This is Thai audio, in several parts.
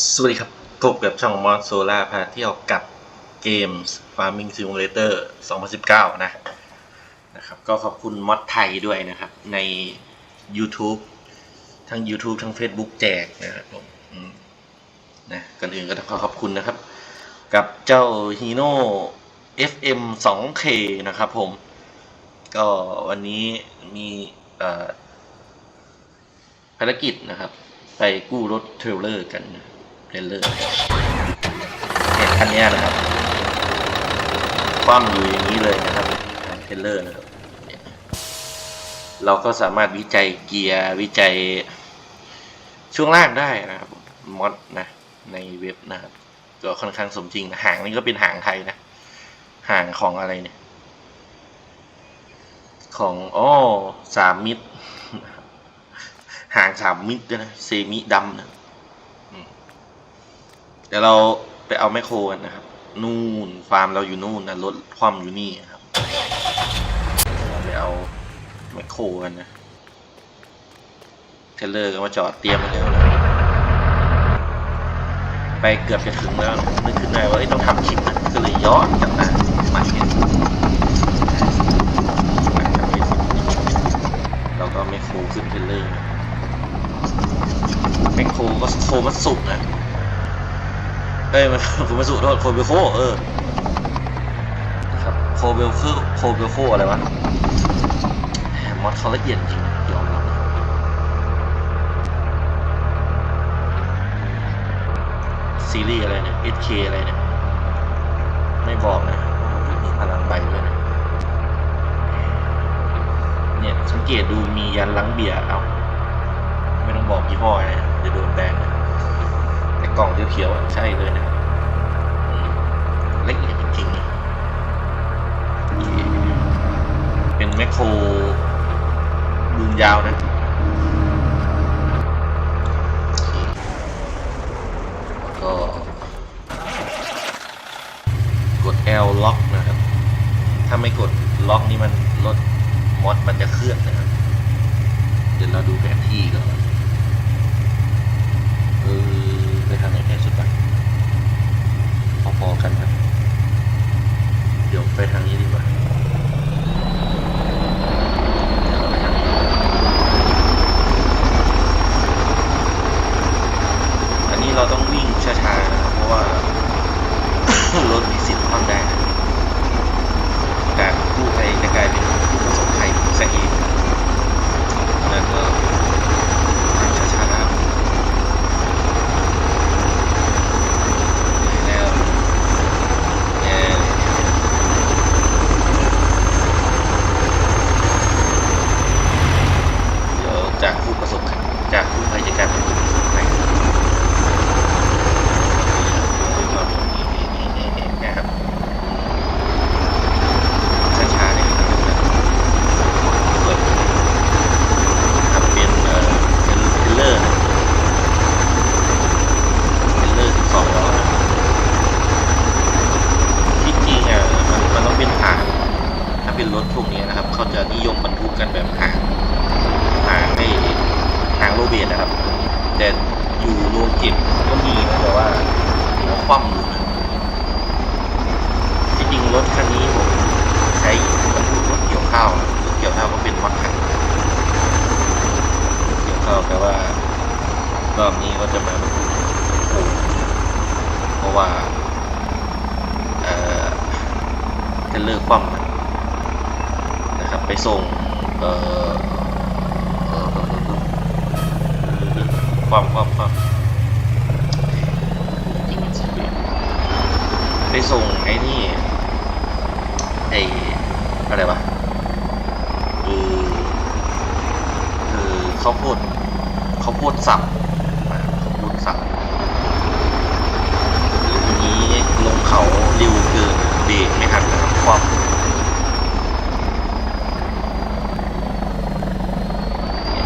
สวัสดีครับ พบกับช่องมอสโซล่าพาเที่ยวกับเกม Farming Simulator 2019 นะนะครับ ก็ขอบคุณมอดไทยด้วยนะครับ ใน YouTube ทั้ง YouTube ทั้ง Facebook แจกนะครับผมนะก่อนอื่นก็ต้องขอขอบคุณนะครับ กับเจ้า Hino FM 2K นะครับผม ก็วันนี้มีภารกิจนะครับ ไปกู้รถเทรลเลอร์กันนะ เทรลเลอร์เนี่ยคันเนี้ยนะครับ คว่ำอยู่อย่างนี้เลยนะครับเทเลอร์นะครับ เราก็สามารถวิจัยเกียร์วิจัยช่วงล่างได้นะครับมอดนะในเว็บนะครับก็ค่อนข้างสมจริงนะหางนี่ก็เป็นหางไทยนะหางของอะไรเนี่ย ของอ้อสามมิตรหางสามมิตรด้วยนะเซมิดำนะ ดี๋ยวเราไปเอาแมคโครกันนะครับ นู่นฟาร์มเราอยู่นู่นนะรถคว่ำอยู่นี่ครับเราไปเอาแมคโครกันนะเทรลเลอร์ก็มาจอดเตรียมมาแล้วนะไปเกือบจะถึงแล้วนึกขึ้นได้ว่าต้องทำคลิปนะก็เลยย้อนกลับมาใหม่เนี่ยเราก็แมคโครขึ้นเทรลเลอร์แมคโครก็โคมัสุนะ เอ้ยมันโคมัตสุโทษโคเบลโคเออครับโคเบลโคโคเบลโคอะไรวะมอดเขาละเอียดจริงยอมรับซีรีส์อะไรเนี่ย SK อะไรเนี่ย ไม่บอกนะว่ามีพลังใบด้วยนะเนี่ยสังเกตดูมียันลังเบียร์เอา ไม่ต้องบอกยี่ห้อนะเดี๋ยวโดนแบนนะ กล่องเขียวๆอะใช่เลยนะอืมละเอียดจริงๆเป็นแมคโครบูมยาวนะก็กด L ล็อกนะครับ ถ้าไม่กดล็อกนี่มันรถมอดมันจะเคลื่อนนะครับ เดี๋ยวเราดูแผนที่ก่อนเออไป ทางไหนแค่สุดปะพอๆกันครับ เดี๋ยวไปทางนี้ดีกว่าเดี๋ยวเราไปทางนี้อันนี้เราต้องวิ่งช้าๆนะครับ เพราะว่า รถมีสิทธิ์คว่ำได้นะการกู้ภัยจะกลายเป็นผู้ประสบภัยซะเอง แล้วก็ช้าๆแล้วเอ่อเดี๋ยวจากผู้ประสบภัยจากผู้ภัยจะกลายเป็นผู้ประสบภัยนะครับช้าๆเนี่ยนะครับเปิด ทำเป็นเอ่อเป็นเทเลอร์นะเทเลอร์สิบสองล้อนะที่จริงอะมันมันต้องเป็นหางถ้าเป็นรถพวกนี้นะครับ เขาจะนิยมบรรทุกกันแบบหางหางไม่หางโรเบียนะครับ แต่อยู่โลเก็บก็มีนะแต่ว่าหั ว่ำอยู่ที่จริงรถคันนี้ผมใช้บรรทุกรถเกี่ยวข้าวรถเกี่ยวข้าวก็เป็นมอดหางเกี่ยวข้าวแต่ว่ารอบนี้ก็จะมาบรรทุกปูเพราะว่าเอ่อเลเลอร์คว่ำนะครับ ไปส่งเอ่อเอ่อเอ่อเอ่อคว่ำคว่ำคว่ำจริงๆสิ ไปส่งไอ้นี่ไอ้อะไรวะเออคือข้าวโพดข้าวโพดสับอ่าข้าวโพดสับทีนี้ลงเขาเร็วเกินเบรกไม่ทันนะครับความ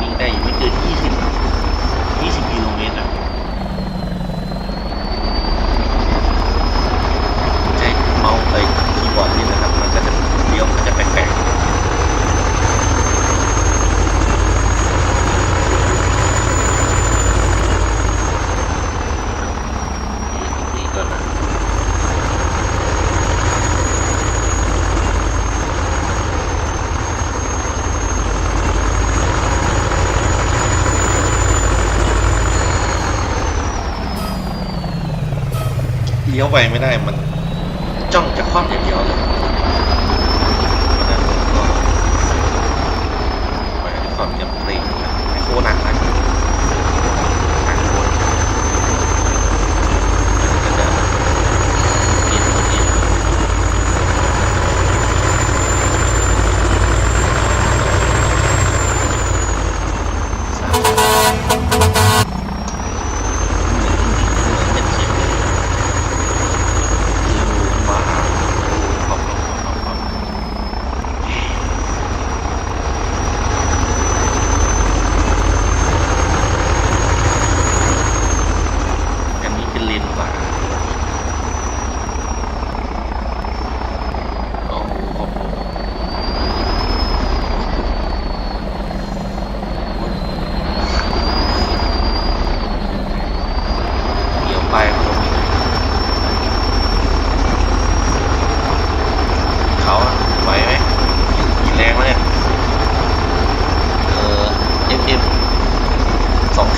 วิ่งได้ไม่เกิน20 20กิโลเมตรอะใช้เมาส์ไปคีย์บอร์ดนี่นะครับ มันก็จะเลี้ยวมันจะแปลกๆ ลี้ยว ไปไม่ได้มัน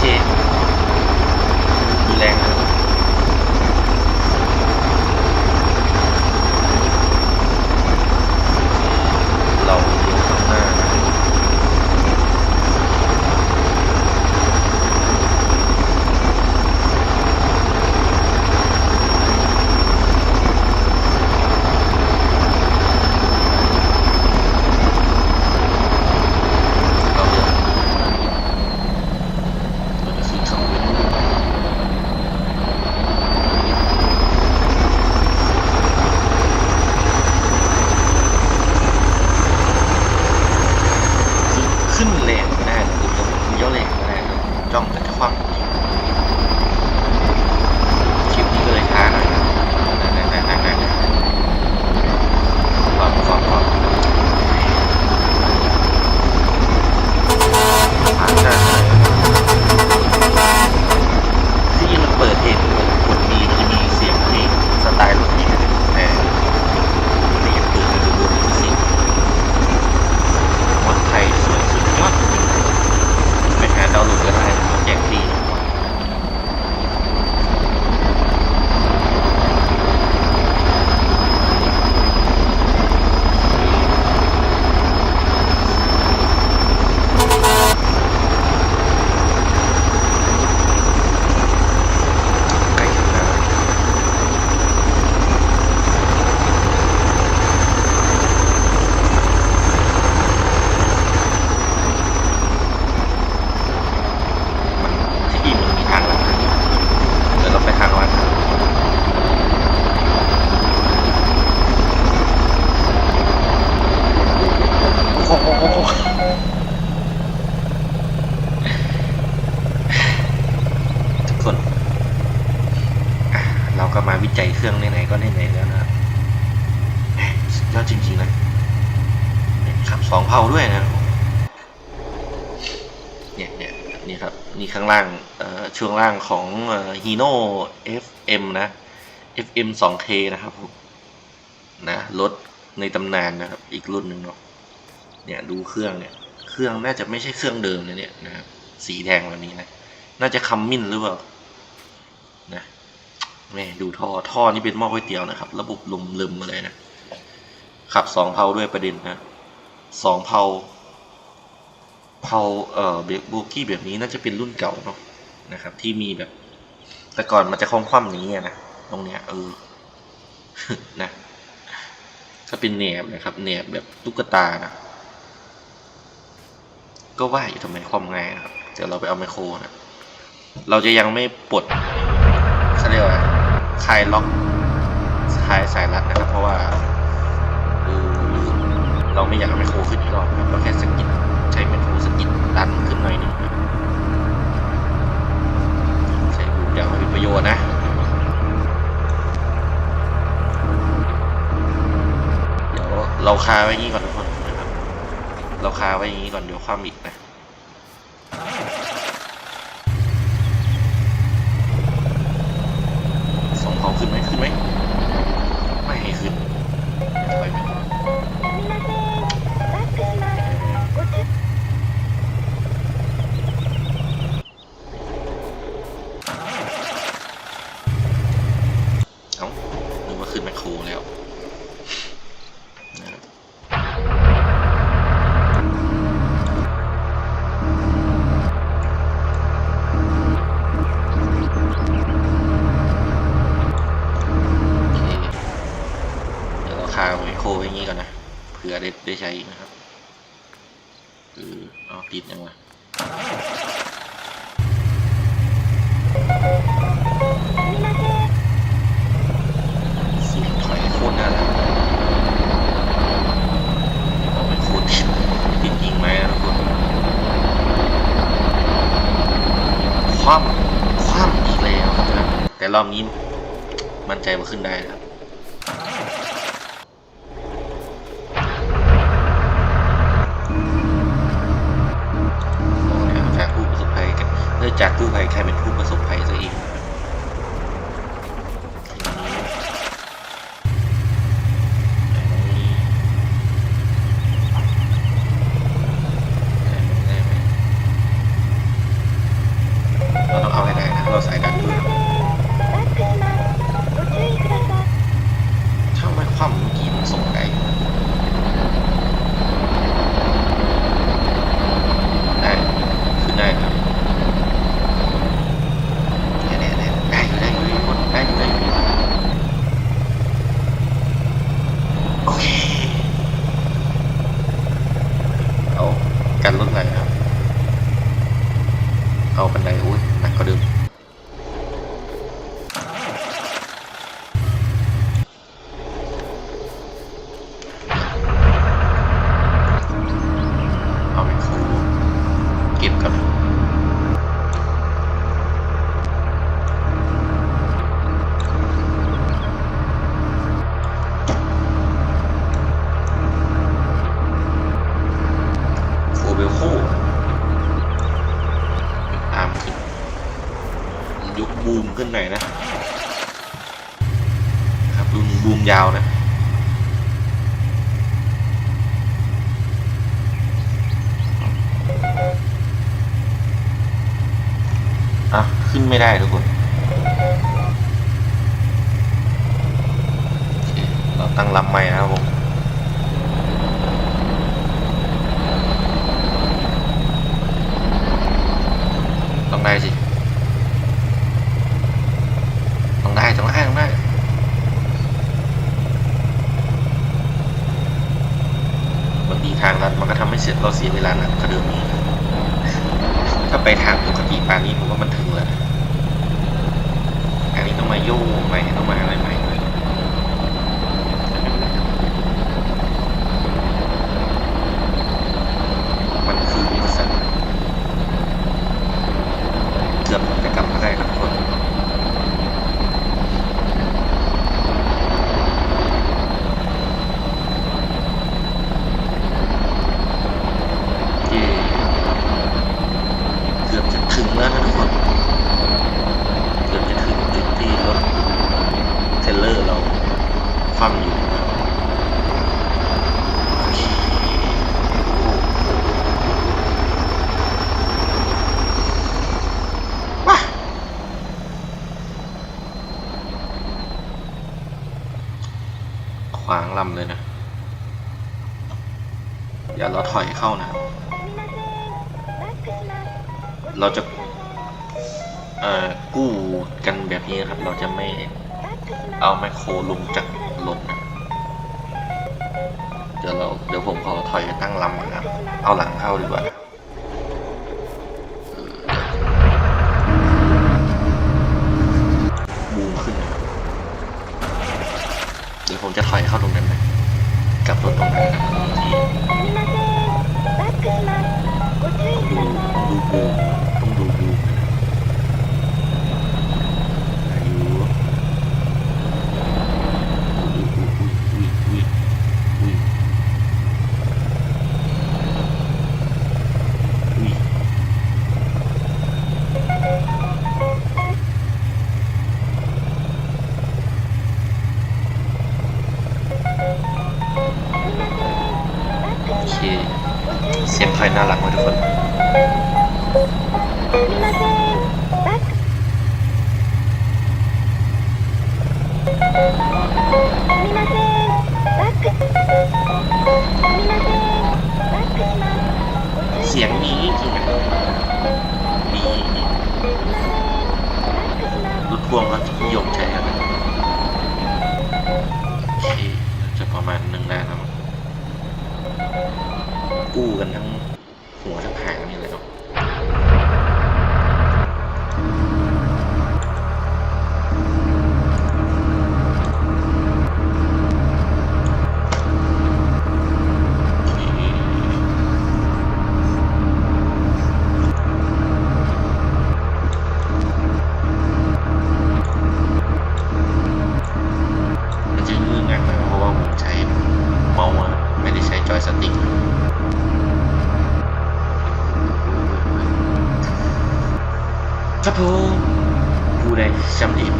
છીએ สองเพาด้วยนะเนี่ยเนี่ยนี่ครับนี่ข้างล่างช่วงล่างของเอ่อ Hino FM นะ FM 2K นะครับผมนะรถในตำนานนะครับ อีกรุ่นหนึ่งเนาะเนี่ยดูเครื่องเนี่ย เครื่องน่าจะไม่ใช่เครื่องเดิมนะเนี่ยนะครับสีแดงแบบนี้นะ น่าจะคัมมินหรือเปล่านะแม่ดูท่อท่อนี่เป็นหม้อก๋วยเตี๋ยวนะครับ ระบบลมลืมมาเลยนะขับสองเพาด้วยประเด็นนะ สองเพาเพาเอ่อเบรกโบกี้แบบนี้น่าจะเป็นรุ่นเก่าเนาะนะครับ ที่มีแบบ แต่ก่อนมันจะคว่ำอย่างเงี้ยนะตรงเนี้ยเออนะก็เป็นแหนบนะครับแหนบแบบตุ๊กตานะก็ว่าอยู่ทำไมคว่ำง่ายนะครับเดี๋ยวเราไปเอาไมโครนะเราจะยังไม่ปลดเขาเรียกว่าคลายล็อกคลายสายรัดนะครับ เพราะว่า เราไม่อยากเอาไมโครขึ้นอีกรอบนะครับเราแค่สกิดใช้ไมโครสกิดดันขึ้นหน่อยนึงใช้ลูกยางให้เป็นประโยชน์นะเดี๋ยวเราคาไว้อย่างนี้ก่อนทุกคนนะครับเราคาไว้อย่างนี้ก่อนเดี๋ยวความอีกนะ 涂料 รับแต่รอบนี้ มั่นใจมาขึ้นได้นะครับ กันรถไหลค โคเบลโคตามยุคบูมขึ้นหน่อยนะครับรุ่นบูมยาวนะอะขึ้นไม่ได้ทุกคนเคเราตั้งลำใหม่นะครับผม ต้องได้ สิต้องได้ต้องได้ต้องได้บางทีทางลัดมันก็ทำให้เสียเราเสียเวลานานกว่าเดิมอีกถ้าไปทางปกติป่านนี้ผมว่ามันถึงแล้วนะอันนี้ต้องมาโยกใหม่ต้องมาอะไรใหม่มันคือวิสัยเกือบจะกลับมาได้ครับทุกคน เย่เกือบจะถึงแล้วนะทุกคน เกือบจะถึงจุดที่รถเทรลเลอร์เราคว่ำอยู่นะครับโอเคว้า ขวางลำเลยนะ อย่าเราถอยเข้านะ เราจะเอ่อกู้กันแบบนี้ครับ เราจะไม่เอาไมโครลงจากรถนะ เดี๋ยวเราเดี๋ยวผมขอถอยไปตั้งลำนะครับ เอาหลังเข้าดีกว่าเออบูมขึ้นนะครับเดี๋ยวผมจะถ อยเข้าตรงนั้นไหมกลับรถตรงนั้นองดูดูดู เค เสียงไฟน่ารักไหมทุกคน เสียงนี้จริงๆอะมีรถพ่วงก็นิยมใช้กันนะโอเคน่าจะประมาณหนึ่งได้แล้วมั้ง กู้กันทั้งหัวทั้งหางนี่เลยเนาะ ครับผมกูได้แชมป์ลีก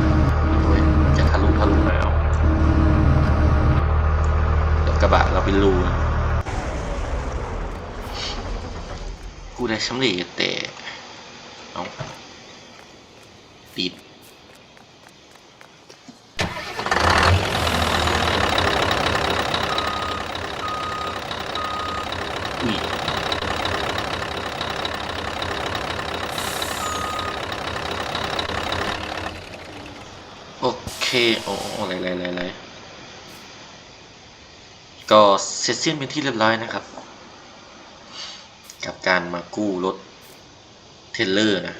ด้วยจะทะลุทะลุแล้วรถกระบะเราเป็นรูกูได้แชมป์ลีกแต่เอาติดอุ้ย โอเค โอ้อะไรอะไรอะไระไรก็เสร็จสิ้นเป็นที่เรียบร้อยนะครับ กับการมากู้รถเทเลอร์นะ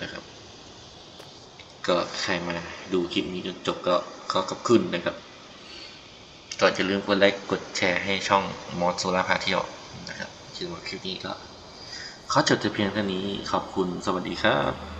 นะครับ ก็ใครมาดูคลิปนี้จนจบก็ขอขอบคุณนะครับก็จะลืมกดไลค์กดแชร์ให้ช่องมอสโซล่าพาเที่ยวนะครับคิดว่าคลิปนี้ก็ขอจบแต่เพียงเท่านี้ขอบคุณสวัสดีครับ